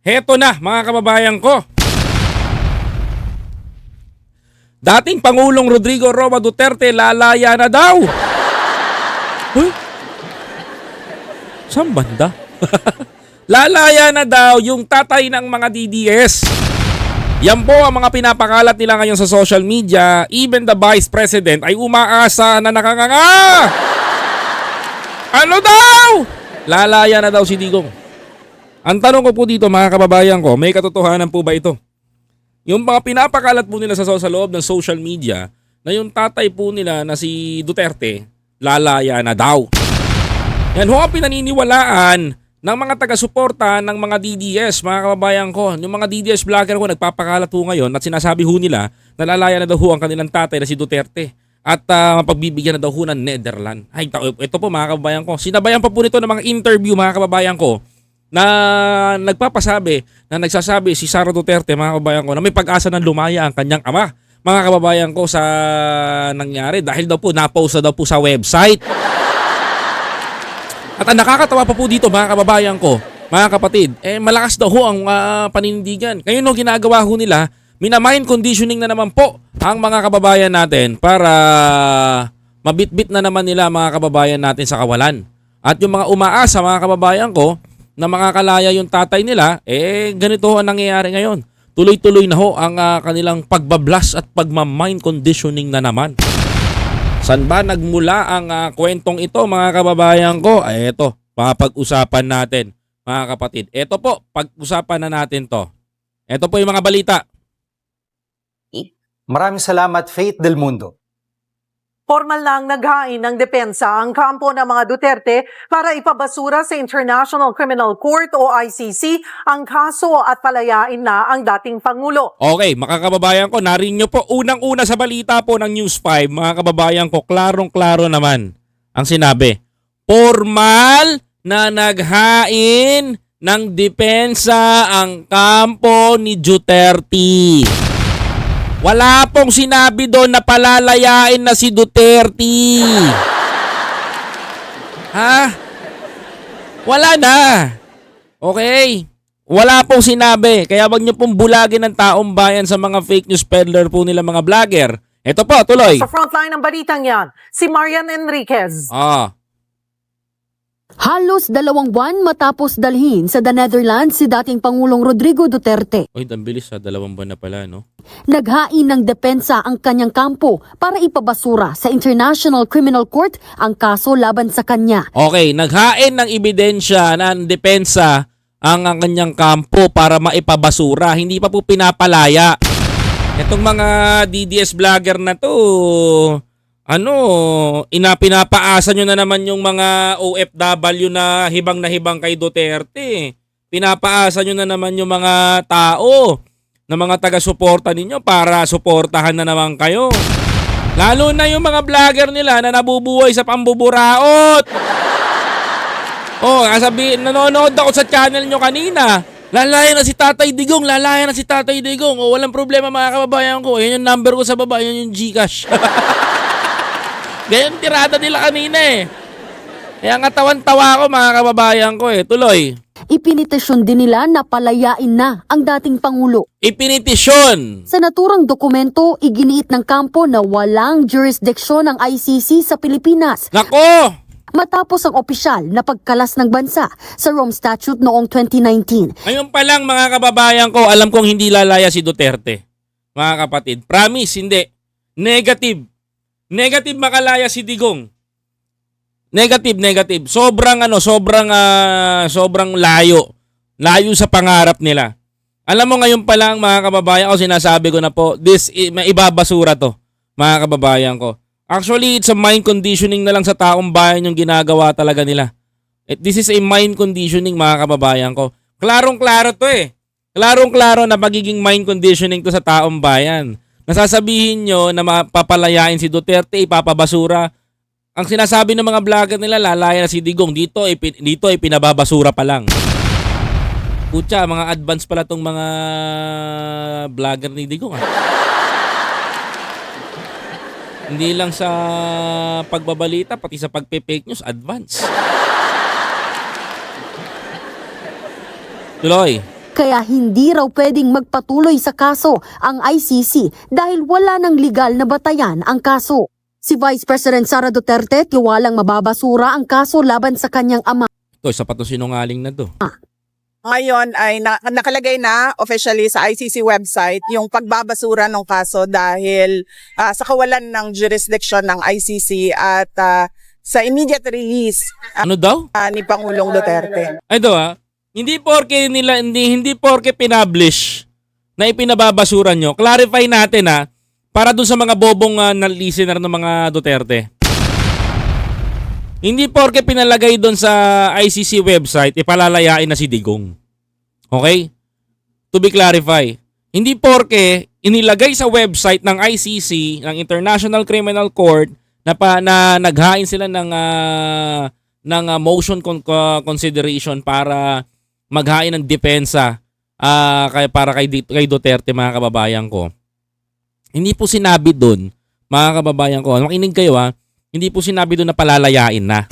Heto na mga kababayan ko. Dating Pangulong Rodrigo Roa Duterte lalaya na daw. Huh? Saan banda? lalaya na daw yung tatay ng mga DDS. Yan po ang mga pinapakalat nila ngayon sa social media. Even the Vice President ay umaasa na nakanganga. Ano daw? Lalaya na daw si Digong. Ang tanong ko po dito mga kababayan ko, may katotohanan po ba ito? Yung mga pinapakalat po nila sa, sa loob ng social media na yung tatay po nila na si Duterte, lalaya na daw. Yan ho ang pinaniniwalaan ng mga taga-suporta ng mga DDS, mga kababayan ko. Yung mga DDS vlogger ko nagpapakalat po ngayon at sinasabi ho nila na lalaya na daw ho ang kanilang tatay na si Duterte. At uh, mapagbibigyan na daw ho ng Netherlands. Ay, ito po mga kababayan ko. Sinabayan pa po nito ng mga interview mga kababayan ko na nagpapasabi, na nagsasabi si Sara Duterte, mga kababayan ko, na may pag-asa ng lumaya ang kanyang ama. Mga kababayan ko sa nangyari dahil daw po napost na daw po sa website. At ang nakakatawa pa po dito mga kababayan ko, mga kapatid, eh malakas daw ho ang ah, panindigan. Ngayon no ginagawa ho nila, minamind conditioning na naman po ang mga kababayan natin para mabitbit na naman nila mga kababayan natin sa kawalan. At yung mga umaasa mga kababayan ko na makakalaya yung tatay nila, eh ganito ang nangyayari ngayon. Tuloy-tuloy na ho ang ah, kanilang pagbablas at pagmamind conditioning na naman. San ba nagmula ang ah, kwentong ito mga kababayan ko? Ay eto, mapag-usapan natin mga kapatid. Ito po, pag-usapan na natin to. Ito po yung mga balita. Maraming salamat, Faith Del Mundo. Formal lang naghain ng depensa ang kampo ng mga Duterte para ipabasura sa International Criminal Court o ICC ang kaso at palayain na ang dating Pangulo. Okay, makakababayan ko, narinig nyo po unang-una sa balita po ng News 5, mga kababayan ko, klarong-klaro naman ang sinabi. Formal na naghain ng depensa ang kampo ni Duterte. Wala pong sinabi doon na palalayain na si Duterte. Ha? Wala na. Okay? Wala pong sinabi. Kaya wag niyo pong bulagin ng taong bayan sa mga fake news peddler po nila mga vlogger. Ito po, tuloy. Sa frontline ng balitang yan, si Marian Enriquez. Ah, Halos dalawang buwan matapos dalhin sa The Netherlands si dating Pangulong Rodrigo Duterte. Oy, ang bilis ha. Dalawang buwan na pala, no? Naghain ng depensa ang kanyang kampo para ipabasura sa International Criminal Court ang kaso laban sa kanya. Okay, naghain ng ebidensya ng depensa ang, ang kanyang kampo para maipabasura. Hindi pa po pinapalaya. Itong mga DDS vlogger na to, ano, ina pinapaasa nyo na naman yung mga OFW na hibang na hibang kay Duterte. Pinapaasa nyo na naman yung mga tao na mga taga-suporta ninyo para suportahan na naman kayo. Lalo na yung mga vlogger nila na nabubuhay sa pambuburaot. Oh, kasabi, nanonood ako sa channel nyo kanina. Lalaya na si Tatay Digong, lalaya na si Tatay Digong. Oh, walang problema mga kababayan ko. Yan yung number ko sa baba, yan yung Gcash. Ganyan tirada nila kanina eh. Kaya nga tawan-tawa ko mga kababayan ko eh. Tuloy. Ipinitisyon din nila na palayain na ang dating Pangulo. Ipinitisyon. Sa naturang dokumento, iginiit ng kampo na walang jurisdiksyon ng ICC sa Pilipinas Nako! matapos ang opisyal na pagkalas ng bansa sa Rome Statute noong 2019. Ngayon pa lang mga kababayan ko, alam kong hindi lalaya si Duterte. Mga kapatid, promise, hindi. Negative. Negative makalaya si Digong. Negative, negative. Sobrang ano, sobrang ah, sobrang layo. Layo sa pangarap nila. Alam mo ngayon pa lang mga kababayan ko, sinasabi ko na po, this ibabasura to, mga kababayan ko. Actually, it's a mind conditioning na lang sa taong bayan yung ginagawa talaga nila. Eh, This is a mind conditioning mga kababayan ko. Klarong-klaro to eh. Klarong-klaro na magiging mind conditioning to sa taong bayan. Nasasabihin nyo na mapapalayain si Duterte, ipapabasura. Ang sinasabi ng mga vlogger nila, lalaya na si Digong. Dito, ay, pin- dito ay pinababasura pa lang. Putya, mga advance pala tong mga vlogger ni Digong ah. Hindi lang sa pagbabalita, pati sa pagpe-fake news, advance. Tuloy. Kaya hindi raw pwedeng magpatuloy sa kaso ang ICC dahil wala ng legal na batayan ang kaso. Si Vice President Sara Duterte tiwalang mababasura ang kaso laban sa kanyang ama. Ito, isa pa to sinungaling na to. Ngayon ay na- nakalagay na officially sa ICC website yung pagbabasura ng kaso dahil ah, sa kawalan ng jurisdiction ng ICC at ah, sa immediate release ah, Ano daw? ni Pangulong Duterte. Ito ah, hindi porke nila hindi hindi porke pinablish na ipinababasuran nyo. Clarify natin ah para dun sa mga bobong uh, na listener ng mga Duterte. Hindi porke pinalagay doon sa ICC website ipalalayain na si Digong. Okay? To be clarify. Hindi porke inilagay sa website ng ICC, ng International Criminal Court na pa na naghain sila ng ah, ng ah, motion con- co- consideration para maghain ng depensa ah, kay para kay, kay Duterte mga kababayan ko. Hindi po sinabi doon, mga kababayan ko, makinig kayo ha, hindi po sinabi doon na palalayain na.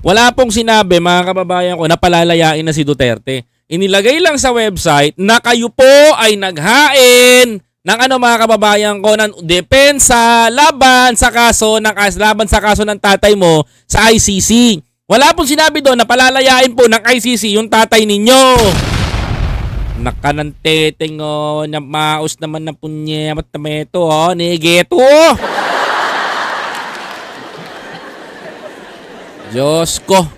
Wala pong sinabi mga kababayan ko na palalayain na si Duterte. Inilagay lang sa website na kayo po ay naghain ng ano mga kababayan ko ng depensa laban sa kaso ng laban sa kaso ng tatay mo sa ICC. Wala pong sinabi doon na palalayain po ng ICC yung tatay ninyo. Nakananteteng oh, na maus naman na punyemat na meto oh, nigeto. Diyos ko.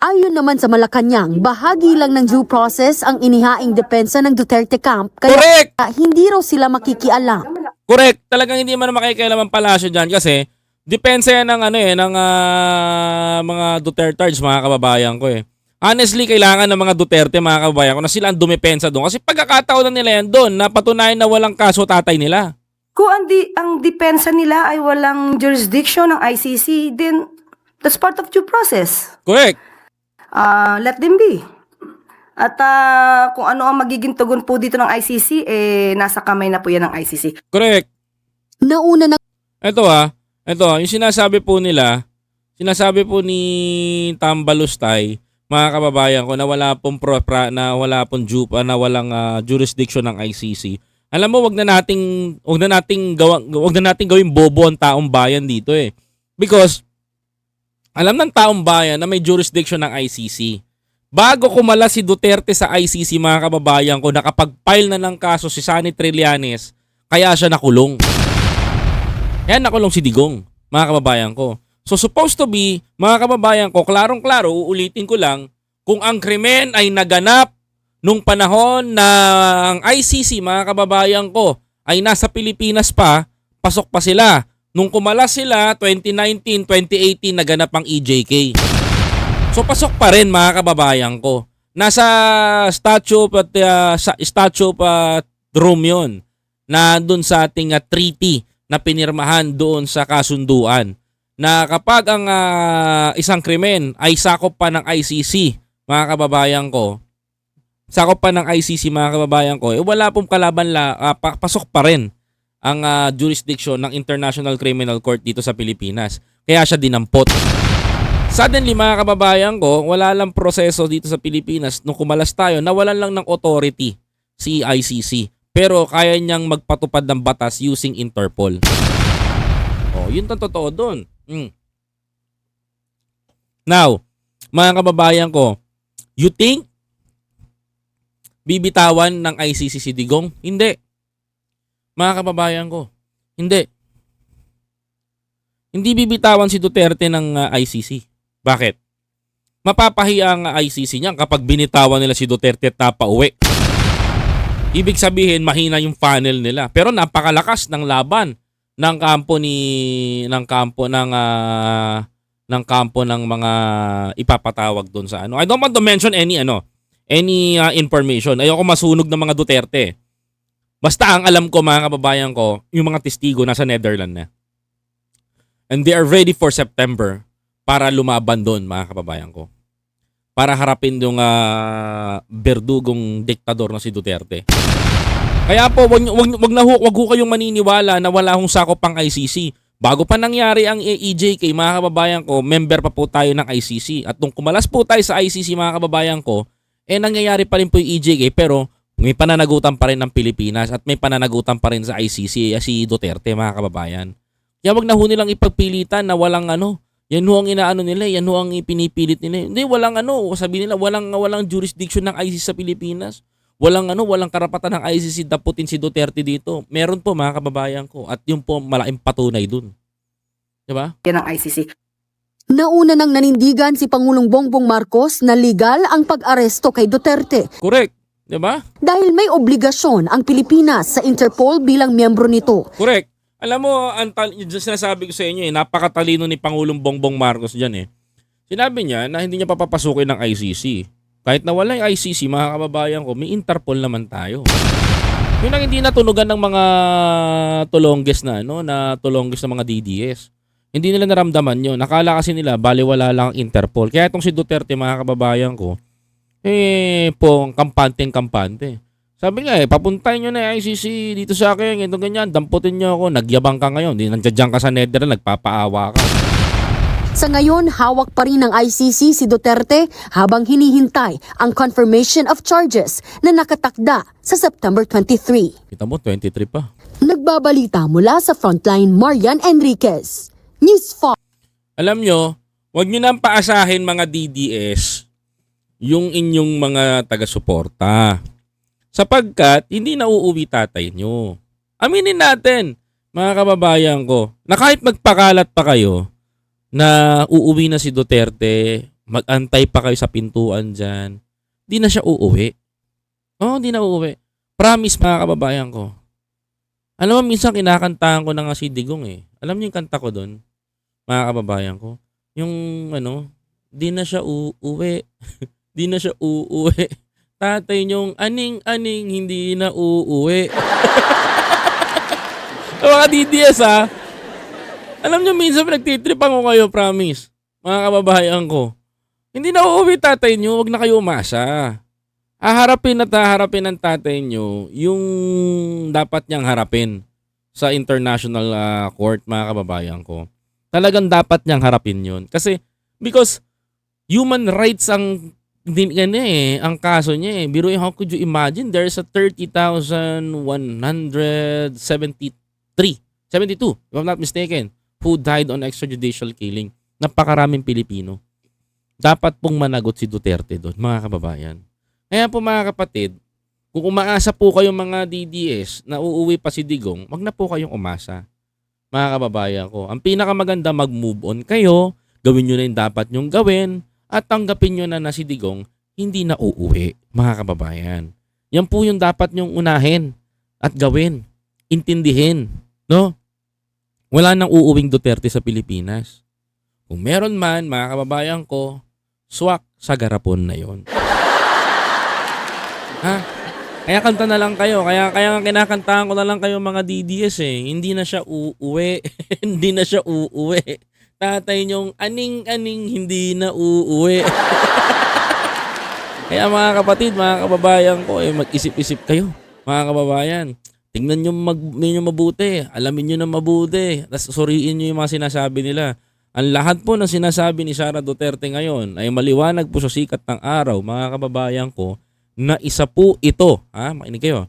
Ayon naman sa Malacanang, bahagi lang ng due process ang inihaing depensa ng Duterte camp kaya Correct! hindi raw sila makikialam. Correct. Talagang hindi man makikialam ang palasyo dyan kasi depensa yan ng ano eh, ng ah, mga Dutertards, mga kababayan ko eh. Honestly, kailangan ng mga Duterte, mga kababayan ko, na sila ang dumepensa doon. Kasi pagkakataon na nila yan doon, na patunayan na walang kaso tatay nila. Kung ang, di, ang depensa nila ay walang jurisdiction ng ICC, then that's part of due process. Correct. Ah, let them be. At ah, kung ano ang magiging tugon po dito ng ICC, eh, nasa kamay na po yan ng ICC. Correct. Nauna na Ito ah, ito, yung sinasabi po nila, sinasabi po ni Tambalustay, mga kababayan ko, na wala pong pro, pra- na wala pong ju, ah, na walang ah, jurisdiction ng ICC. Alam mo, wag na nating wag na nating gawa, wag na nating gawing bobo ang taong bayan dito eh. Because alam ng taong bayan na may jurisdiction ng ICC. Bago kumala si Duterte sa ICC, mga kababayan ko, nakapag-file na ng kaso si Sunny Trillanes, kaya siya nakulong. Yan nakulong si Digong, mga kababayan ko. So supposed to be, mga kababayan ko, klarong-klaro, uulitin ko lang, kung ang krimen ay naganap nung panahon na ang ICC, mga kababayan ko, ay nasa Pilipinas pa, pasok pa sila. Nung kumala sila, 2019, 2018, naganap ang EJK. So pasok pa rin mga kababayan ko. Nasa statue at uh, statue pa room 'yon. Na doon sa ating uh, treaty na pinirmahan doon sa kasunduan na kapag ang ah, isang krimen ay sakop pa ng ICC, mga kababayan ko, sakop pa ng ICC mga kababayan ko, eh wala pong kalaban la, pa- pasok pa rin ang ah, jurisdiction ng International Criminal Court dito sa Pilipinas. Kaya siya dinampot. Suddenly mga kababayan ko, wala lang proseso dito sa Pilipinas nung kumalas tayo, nawalan lang ng authority si ICC. Pero kaya niyang magpatupad ng batas using Interpol. Oh, yun ang totoo doon. Mm. Now, mga kababayan ko, you think bibitawan ng ICC si Digong? Hindi. Mga kababayan ko, hindi. Hindi bibitawan si Duterte ng uh, ICC. Bakit? Mapapahiya ang ICC niyan kapag binitawan nila si Duterte at napauwi. Ibig sabihin mahina yung funnel nila. Pero napakalakas ng laban ng kampo ni ng kampo ng ah, ng kampo ng mga ipapatawag doon sa ano. I don't want to mention any ano, any ah, information. Ayoko masunog ng mga Duterte. Basta ang alam ko mga kababayan ko, yung mga testigo nasa Netherlands na. And they are ready for September para lumaban doon mga kababayan ko. Para harapin yung ah, berdugong diktador na si Duterte. Kaya po, wag, wag, wag na wag ho kayong maniniwala na wala hong sakop pang ICC. Bago pa nangyari ang EJK, mga kababayan ko, member pa po tayo ng ICC. At nung kumalas po tayo sa ICC, mga kababayan ko, eh nangyayari pa rin po yung EJK pero may pananagutan pa rin ng Pilipinas at may pananagutan pa rin sa ICC eh, si Duterte, mga kababayan. Kaya wag na ho nilang ipagpilitan na walang ano, yan ho ang inaano nila, yan ho ang ipinipilit nila. Hindi, walang ano, sabi nila, walang, walang jurisdiction ng ICC sa Pilipinas. Walang ano, walang karapatan ng ICC daputin si Duterte dito. Meron po mga kababayan ko at yun po malaking patunay dun. 'Di ba? yan ng ICC. Nauna nang nanindigan si Pangulong Bongbong Marcos na legal ang pag-aresto kay Duterte Correct. 'Di ba? dahil may obligasyon ang Pilipinas sa Interpol bilang miyembro nito. Correct. Alam mo, ang tal- yung sinasabi ko sa inyo eh, napakatalino ni Pangulong Bongbong Marcos diyan eh. Sinabi niya na hindi niya papapasukin ng ICC. Kahit na wala yung ICC, mga kababayan ko, may Interpol naman tayo. Yun ang hindi natunugan ng mga tulongges na ano, na tulongges ng mga DDS. Hindi nila naramdaman yun. Nakala kasi nila, baliwala lang ang Interpol. Kaya itong si Duterte, mga kababayan ko, eh, po, kampante kampante. Sabi nga eh, papuntahin nyo na yung ICC dito sa akin, ganito ganyan, damputin nyo ako, nagyabang ka ngayon, di nandiyan ka sa Netherlands, nagpapaawa ka. Sa ngayon, hawak pa rin ng ICC si Duterte habang hinihintay ang confirmation of charges na nakatakda sa September 23. Kita mo, 23 pa. Nagbabalita mula sa frontline Marian Enriquez. News 5. Alam nyo, huwag nyo nang paasahin mga DDS yung inyong mga taga-suporta. Sapagkat hindi na uuwi tatay nyo. Aminin natin, mga kababayan ko, na kahit magpakalat pa kayo na uuwi na si Duterte, magantay pa kayo sa pintuan dyan, di na siya uuwi. Oo, di na uuwi. Promise mga kababayan ko. Alam mo, minsan kinakantahan ko na nga si Digong eh. Alam niyo yung kanta ko doon? Mga kababayan ko. Yung ano, di na siya uuwi. di na siya uuwi. Tatay niyong aning-aning hindi na uuwi. Mga DDS ha. Alam niyo minsan pinagtitripan ko kayo, promise. Mga kababayan ko. Hindi na uuwi tatay niyo, wag na kayo umasa. Haharapin at haharapin ng tatay niyo yung dapat niyang harapin sa international ah, court, mga kababayan ko. Talagang dapat niyang harapin yun. Kasi, because human rights ang din yan eh, ang kaso niya eh. Biro how could you imagine there's a 30,173 72, if I'm not mistaken, who died on extrajudicial killing. Napakaraming Pilipino. Dapat pong managot si Duterte doon, mga kababayan. Kaya po mga kapatid, kung umaasa po kayo mga DDS na uuwi pa si Digong, wag na po kayong umasa. Mga kababayan ko, ang pinakamaganda mag-move on kayo, gawin nyo na yung dapat nyong gawin, at tanggapin nyo na na si Digong hindi na uuwi, mga kababayan. Yan po yung dapat nyong unahin at gawin. Intindihin. No? Wala nang uuwing Duterte sa Pilipinas. Kung meron man, mga kababayan ko, swak sa garapon na yon. Ha? Kaya kanta na lang kayo. Kaya kaya nga kinakantahan ko na lang kayo mga DDS eh. Hindi na siya uuwi. hindi na siya uuwi. Tatay niyong aning-aning hindi na uuwi. kaya mga kapatid, mga kababayan ko, eh, mag-isip-isip kayo. Mga kababayan, tingnan nyo, mag, nyo mabuti. Alamin nyo na mabuti. Tapos suriin nyo yung mga sinasabi nila. Ang lahat po ng sinasabi ni Sara Duterte ngayon ay maliwanag po sa sikat ng araw, mga kababayan ko, na isa po ito, ha, makinig kayo.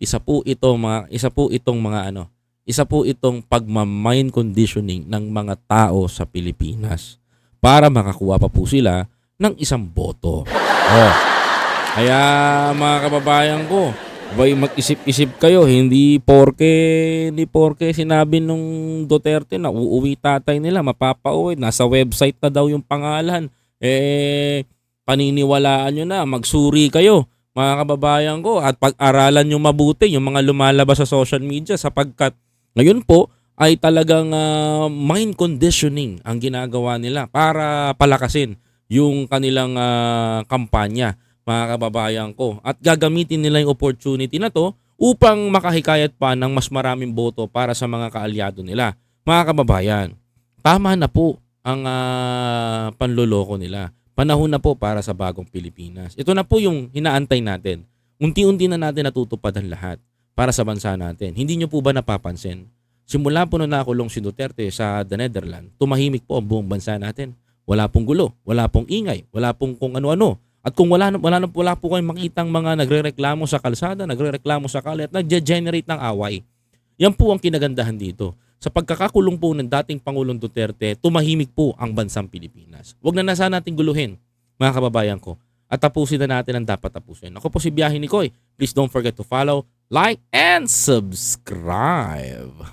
Isa po ito mga isa po itong mga ano, isa po itong pagma-mind conditioning ng mga tao sa Pilipinas para makakuha pa po sila ng isang boto. Oh. Kaya mga kababayan ko, bay mag-isip-isip kayo, hindi porke hindi porke sinabi nung Duterte na uuwi tatay nila, mapapauwi, nasa website na daw yung pangalan. Eh paniniwalaan nyo na, magsuri kayo mga kababayan ko at pag-aralan nyo mabuti yung mga lumalabas sa social media sapagkat ngayon po ay talagang ah, mind conditioning ang ginagawa nila para palakasin yung kanilang ah, kampanya mga kababayan ko at gagamitin nila yung opportunity na to upang makahikayat pa ng mas maraming boto para sa mga kaalyado nila. Mga kababayan, tama na po ang ah, panloloko nila. Panahon na po para sa bagong Pilipinas. Ito na po yung hinaantay natin. Unti-unti na natin natutupad ang lahat para sa bansa natin. Hindi nyo po ba napapansin? Simula po na nakulong si Duterte sa The Netherlands, tumahimik po ang buong bansa natin. Wala pong gulo, wala pong ingay, wala pong kung ano-ano. At kung wala, na- wala, na- wala po kayong makitang mga nagrereklamo sa kalsada, nagrereklamo sa kalye at nagge-generate ng away. Yan po ang kinagandahan dito. Sa pagkakakulong po ng dating Pangulong Duterte, tumahimik po ang bansang Pilipinas. Huwag na nasa natin guluhin, mga kababayan ko. At tapusin na natin ang dapat tapusin. Ako po si Biyahe ni Koy. Please don't forget to follow, like, and subscribe.